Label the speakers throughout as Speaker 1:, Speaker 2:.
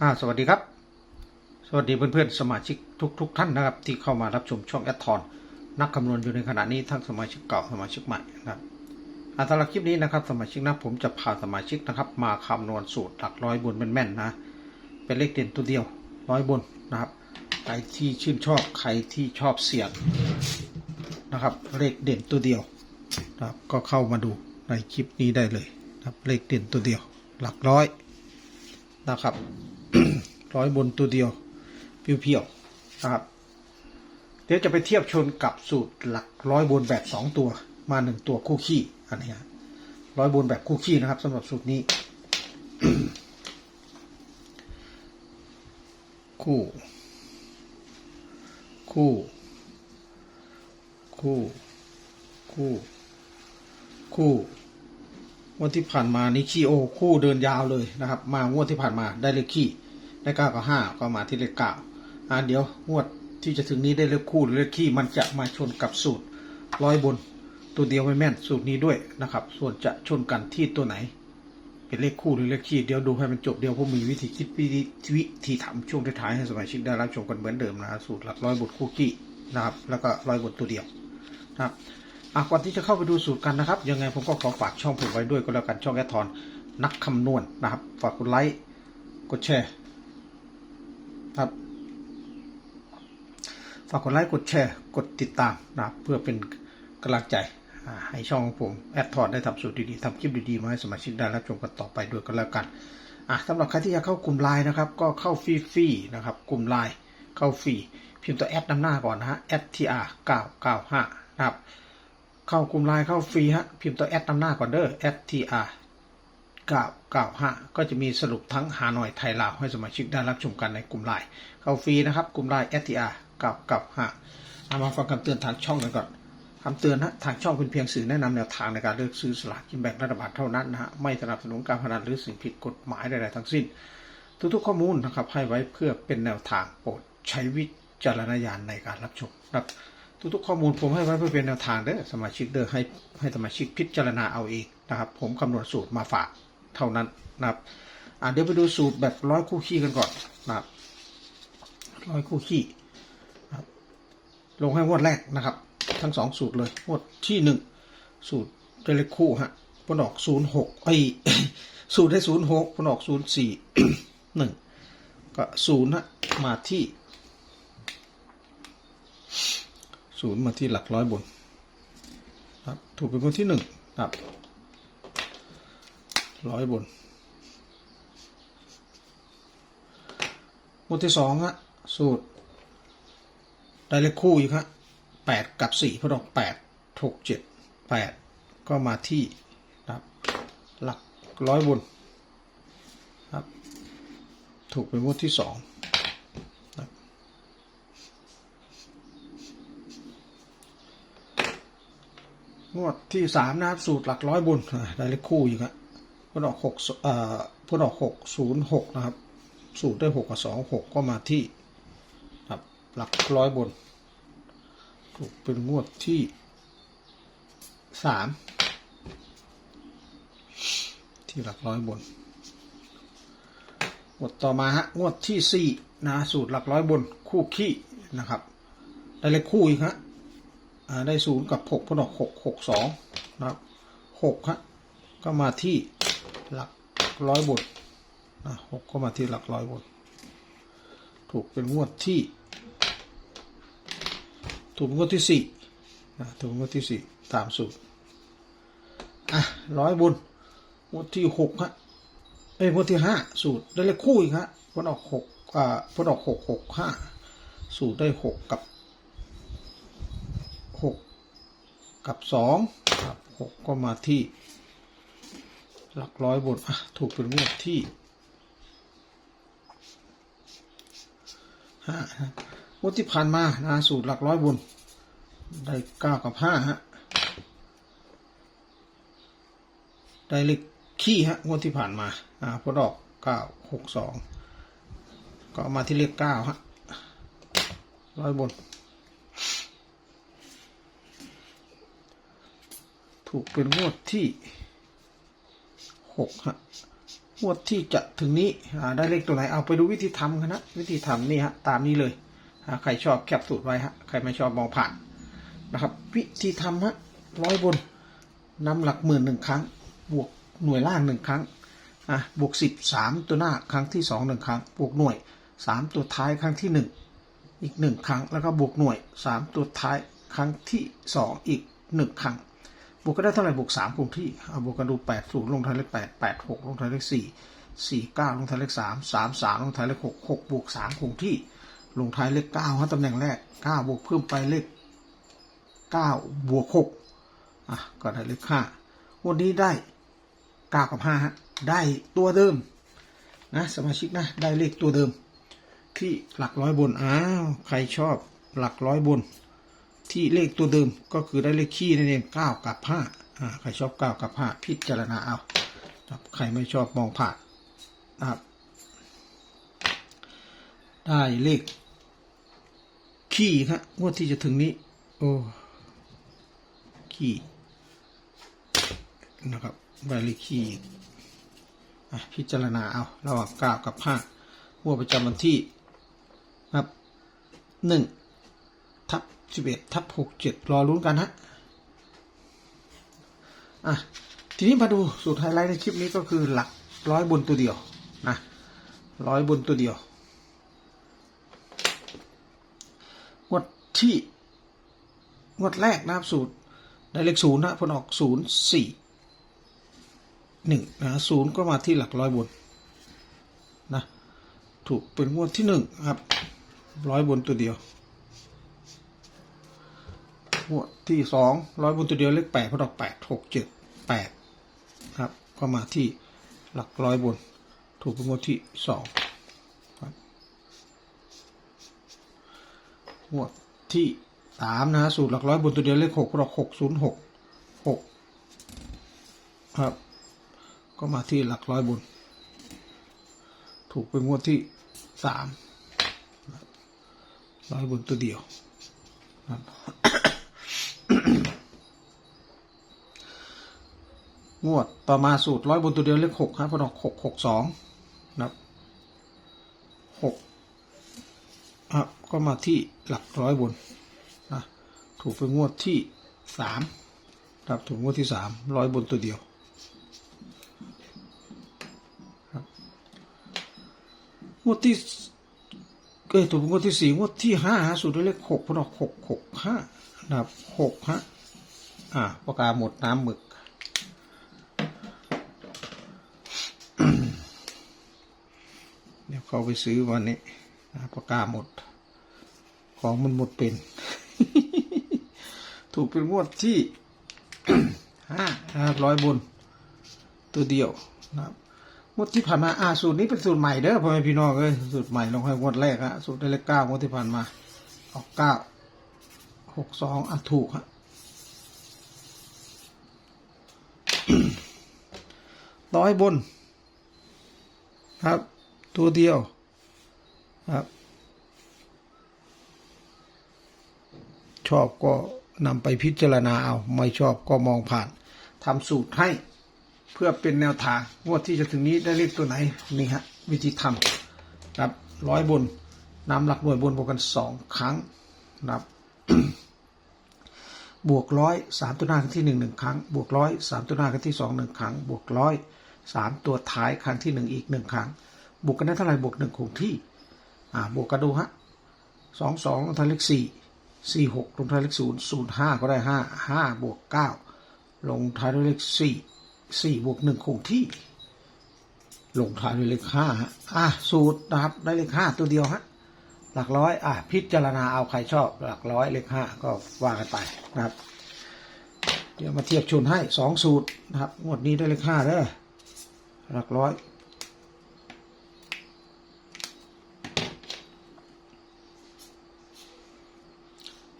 Speaker 1: อ่าสวัสดีครับ สวัสดีเพื่อนๆสมาชิกทุกๆท่านนะครับ ที่เข้ามารับชมช่องแอดทอนนักคำนวณอยู่ในขณะนี้ทั้งสมาชิกเก่าสมาชิกใหม่นะครับอาสำหรับคลิปนี้นะครับ สมาชิกนะผมจะพาสมาชิกนะครับ มาคำนวณสูตรหลักร้อยบนแม่นๆนะ เป็นเลขเด่นตัวเดียวร้อยบนนะครับ ใครที่ชื่นชอบใครที่ชอบเสี่ยงนะครับ เลขเด่นตัวเดียวนะครับก็เข้ามาดูในคลิปนี้ได้เลยนะครับเลขเด่นตัวเดียว หลักร้อยนะครับ ร้อยบนตัวเดียวเพียวๆนะครับ เดี๋ยวจะไปเทียบชนกับสูตรหลักร้อยบนแบบสองตัวมาหนึ่งตัวคู่ขี้อันนี้ร้อยบนแบบคู่ขี้นะครับสำหรับสูตรนี้ คู่ คู่ คู่ คู่ คู่งวดที่ผ่านมานี่ขี้โอ คู่เดินยาวเลยนะครับ มางวดที่ผ่านมาได้เลขขี้ ได้เก้ากับห้าก็มาที่เลขเก้าอ่าเดี๋ยวงวดที่จะถึงนี้ได้เลขคู่หรือเลขขี้มันจะมาชนกับสูตรร้อยบน ตัวเดียวไม่แม่นสูตรนี้ด้วยนะครับ ส่วนจะชนกันที่ตัวไหน เป็นเลขคู่หรือเลขขี้เดี๋ยวดูให้มันจบเดี๋ยวผมมีวิธีคิดวิธีวิธีทำช่วงท้ายให้สมาชิกได้รับชมกันเหมือนเดิมนะสูตรหลักร้อยบทคู่ขี้นะครับ แล้วก็ร้อยบทตัวเดียวนะครับอะก่อนที่จะเข้าไปดูสูตรกันนะครับ ยังไงผมก็ขอฝากช่องผมไว้ด้วยก็แล้วกันช่องแอทอนนักคำนวณนะครับ ฝากกดไลค์กดแชร์ ครับ ฝากกดไลค์ กดแชร์ กดติดตามนะครับ เพื่อเป็นกำลังใจให้ช่องของผมแอดทอดได้ทำสูตรดีๆทำคลิปดีๆ มาให้สมาชิกได้รับชมกันต่อไปด้วยกันแล้วกันอะสำหรับใครที่อยากเข้ากลุ่มไลน์นะครับ ก็เข้าฟรีๆนะครับ กลุ่มไลน์เข้าฟรีพิมพ์ตัวแอดนำหน้าก่อนนะฮะ str 995นะครับ เข้ากลุ่มไลน์เข้าฟรีฮะ พิมพ์ตัวแอดนำหน้าก่อนเด้อ str 995 ก็จะมีสรุปทั้งฮานอยไทยลาวให้สมาชิกได้รับชมกันในกลุ่มไลน์เข้าฟรีนะครับกลุ่มไลน์ str 995เอามาฟังคำเตือนทางช่องกันก่อนคำเตือนนะทางช่องเป็นเพียงสื่อแนะนำแนวทางในการเลือกซื้อสลากกินแบ่งรัฐบาลเท่านั้นนะฮะไม่สนับสนุนการพนันหรือสิ่งผิดกฎหมายใดๆทั้งสิ้น ทุกๆข้อมูลนะครับให้ไว้เพื่อเป็นแนวทางโปรดใช้วิจารณญาณในการรับชมนะครับทุกๆข้อมูลผมให้ไว้เพื่อเป็นแนวทางเด้อสมาชิกเด้อให้ให้สมาชิกพิจารณาเอาเองนะครับ ผมคำนวณสูตรมาฝาก เท่านั้นนะครับอะเดี๋ยวไปดูสูตรแบบร้อยคู่ขี้กันก่อนนะครับร้อยคู่ขี้ลงให้งวดแรกนะครับ ทั้งสองสูตรเลยงวดที่หนึ่งสูตรได้เลขคู่ฮะพนออกศูนย์หกไอสูตรได้ศูนย์หกพนออกศูนย์สี่หนึ่งก็ศูนย์ฮะมาที่ศูนย์มาที่หลักร้อยบนครับถูกเป็นคนที่หนึ่งครับ ร้อยบนบนที่สองฮะสูตรได้เลขคู่อีกฮะแปดกับสี่พอดอกแปดหกเจ็ดแปดก็มาที่นะครับหลักร้อยบนครับ ถูกเป็นงวดที่สองงวดที่สามนะครับสูตรหลักร้อยบนอ่าได้เลขคู่อีกฮะ พอดอกหกอ่อพออกหกศูนย์หกนะครับสูตรได้หกกับสองหกก็มาที่ครับหลักร้อยบน ถูกเป็นงวดที่สามที่หลักร้อยบนงวดต่อมาฮะงวดที่สี่นะสูตรหลักร้อยบนคู่ขี้นะครับ ได้เลขคู่อีกฮะได้ศูนย์กับหกพนออกหกหกสองนะครับหกฮะก็มาที่ หลักร้อยบนนะหกก็มาที่หลักร้อยบนถูกเป็นงวดที่ ถูกเป็นงวดที่สี่นะถูกเป็นงวดที่สี่ตามสูตรอะร้อยบนงวดที่หกฮะเอ้ยงวดที่ห้าสูตรได้เลขคู่อีกฮะพนออกหกอ่าพนออกหกหกห้าสูตรได้หกกับหกกับสองครับหกก็มาที่ หลักร้อยบนอะถูกเป็นงวดที่ห้างวดที่ผ่านมานะสูตรหลักร้อยบน ได้เก้ากับห้าฮะได้เลขขี้ฮะงวดที่ผ่านมาอ่าพอดอกเก้าหกสองก็มาที่เลขเก้าฮะร้อยบน ถูกเป็นงวดที่ หกฮะงวดที่จะถึงนี้ได้เลขตัวไหนเอาไปดูวิธีทำกันนะวิธีทำนี่ฮะตามนี้เลยใครชอบแคปสูตรไว้ฮะใครไม่ชอบมองผ่านนะครับ วิธีทำฮะร้อยบนนำหลักหมื่นหนึ่งครั้ง บวกหน่วยล่างหนึ่งครั้งอะบวกสิบสามตัวหน้าครั้งที่สองหนึ่งครั้ง บวกหน่วยสามตัวท้ายครั้งที่หนึ่งอีกหนึ่งครั้งแล้วก็บวกหน่วยสามตัวท้ายครั้งที่สองอีกหนึ่งครั้ง บวกก็ได้เท่าไหร่บวกสามคงที่เอาบวกกันดูแปดศูนย์ลงท้ายเลขแปดแปดหกลงท้ายเลขสี่สี่เก้าลงท้ายเลขสามสามสามลงท้ายเลขหกหกบวกสามคงที่ลงท้ายเลขเก้าฮะตำแหน่งแรกเก้าบวกเพิ่มไปเลขเก้าบวกหกอะก็ได้เลขห้าวันนี้ได้เก้ากับห้าได้ตัวเดิมนะสมาชิกนะได้เลขตัวเดิม ที่หลักร้อยบนอ้าวใครชอบหลักร้อยบน ที่เลขตัวเดิมก็คือได้เลขขี้นั่นเองเก้ากับห้าอ่าใครชอบเก้ากับห้าพิจารณาเอาครับใครไม่ชอบมองผ่านนะครับ ได้เลขขี้ครับงวดที่จะถึงนี้ โอ้ขี้นะครับได้เลขขี้พิจารณาเอาระหว่างเก้ากับห้างวดประจำวันที่ครับหนึ่ง สิบเอ็ดทับหกเจ็ดรอลุ้นกันฮะอะทีนี้มาดูสูตรไฮไลท์ในคลิปนี้ก็คือหลักร้อยบนตัวเดียวนะร้อยบนตัวเดียวงวดที่งวดแรกนะครับสูตรได้เลขศูนย์นะผลออกศูนย์สี่หนึ่งนะศูนย์ก็มาที่หลักร้อยบนนะถูกเป็นงวดที่หนึ่งครับร้อยบนตัวเดียว งวดที่สองร้อยบนตัวเดียวเลขแปดพอดอกแปดหกเจ็ดแปดครับ ก็มาที่หลักร้อยบน ถูกเป็นงวดที่สองครับงวดที่สามนะฮะสูตรหลักร้อยบนตัวเดียวเลขหกพอดอกหกศูนย์หกหกครับ ก็มาที่หลักร้อยบน ถูกเป็นงวดที่สามร้อยบนตัวเดียวครับ งวดต่อมาสูตรร้อยบนตัวเดียวเลขหกครับพอดอกหกหกสองนะครับหกครับก็มาที่หลักร้อยบนนะถูกเป็นงวดที่สามครับถูกงวดที่สามร้อยบนตัวเดียวงวดที่เอ้ยถูกงวดที่สี่งวดที่ห้าสูตรเลขหกพอดอกหกหกห้านะครับหกฮะอ่าปากกาหมดน้ำหมึก เขาไปซื้อวันนี้ปากกาหมด ของมันหมดเป็น ถูกเป็นงวดที่ห้านะครับร้อยบน ตัวเดียวนะครับงวดที่ผ่านมาอ่าสูตรนี้เป็นสูตรใหม่เด้อพ่อแม่พี่น้องเอ้ยสูตรใหม่ลงให้งวดแรกฮะสูตรได้เลขเก้างวดที่ผ่านมาออกเก้าหกสองอะถูกฮะร้อยบนครับ ตัวเดียวครับชอบก็นำไปพิจารณาเอา ไม่ชอบก็มองผ่านทำสูตรให้เพื่อเป็นแนวทางงวดที่จะถึงนี้ได้เลขตัวไหนนี่ฮะวิธีทำครับร้อยบนนำหลักหน่วยบนบวกกันสองครั้งนะครับบวกร้อยสามตัวหน้าครั้งที่หนึ่งหนึ่งครั้ง บวกร้อยสามตัวหน้าครั้งที่สองหนึ่งครั้ง บวกร้อยสามตัวท้ายครั้งที่หนึ่งอีกหนึ่งครั้ง บวกกันได้เท่าไหร่บวกหนึ่งคงที่ อ่าบวกกันดูฮะสองสองลงท้ายเลขสี่สี่หกลงท้ายเลขศูนย์ศูนย์ห้าก็ได้ห้าห้าบวกเก้าลงท้ายด้วยเลขสี่สี่บวกหนึ่งคงที่ ลงท้ายด้วยเลขห้าฮะอะสูตรนะครับได้เลขห้าตัวเดียวฮะหลักร้อยอะพิจารณาเอาใครชอบ หลักร้อยเลขห้าก็ว่ากันไปนะครับ เดี๋ยวมาเทียบชนให้สองสูตรนะครับงวดนี้ได้เลขห้าเด้อหลักร้อย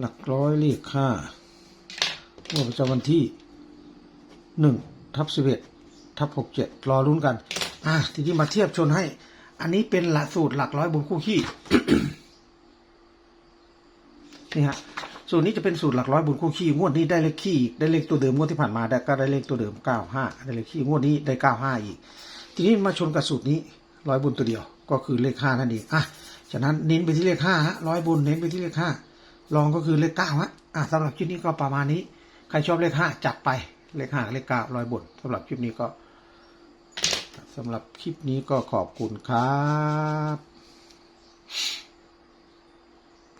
Speaker 1: หลักร้อยเลขห้างวดประจำวันที่หนึ่งทับสิบเอ็ดทับหกเจ็ดรอรุ้นกัน อะทีนี้มาเทียบชนให้ อันนี้เป็นหลักสูตรหลักร้อยบนคู่ขี้นี่ฮะสูตรนี้จะเป็นสูตรหลักร้อยบนคู่ขี้งวดนี้ได้เลขขี้อีกได้เลขตัวเดิมงวดที่ผ่านมาได้ก็ได้เลขตัวเดิมเก้าห้าได้เลขขี้งวดนี้ได้เก้าห้าอีก ทีนี้มาชนกับสูตรนี้ร้อยบุญตัวเดียว ก็คือเลขห้านั่นเองอะฉะนั้นเน้นไปที่เลขห้าฮะร้อยบุญเน้นไปที่เลขห้า รองก็คือเลขเก้าฮะอะสำหรับคลิปนี้ก็ประมาณนี้ ใครชอบเลขห้าจัดไป เลขห้าเลขเก้าลอยบทสำหรับคลิปนี้ก็สำหรับคลิปนี้ก็ขอบคุณครับ